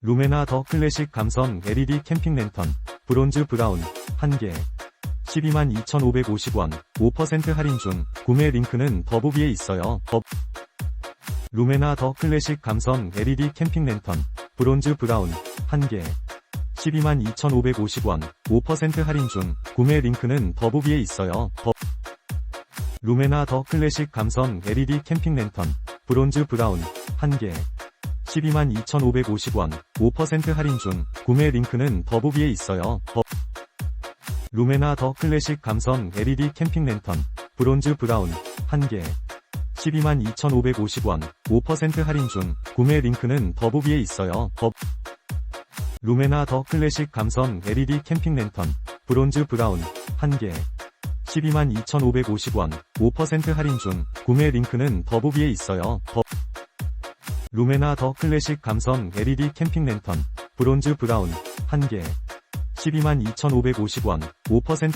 루메나 더 클래식 감성 LED 캠핑 랜턴 브론즈 브라운 1개 122,550원 5% 할인 중 구매 링크는 더보기에 있어요. 더 루메나 더 클래식 감성 LED 캠핑 랜턴 브론즈 브라운 1개 122,550원 5% 할인 중 구매 링크는 더보기에 있어요. 더 루메나 더 클래식 감성 LED 캠핑 랜턴 브론즈 브라운 1개 122,550원 5% 할인 중 구매 링크는 더보기에 있어요. 더 루메나 더 클래식 감성 LED 캠핑 랜턴 브론즈 브라운 1개 122,550원 5% 할인 중 구매 링크는 더보기에 있어요. 더 루메나 더 클래식 감성 LED 캠핑 랜턴 브론즈 브라운 1개 122,550원 5% 할인 중 구매 링크는 더보기에 있어요. 더 루메나 더 클래식 감성 LED 캠핑 랜턴 브론즈 브라운 1개. 122,550원 5%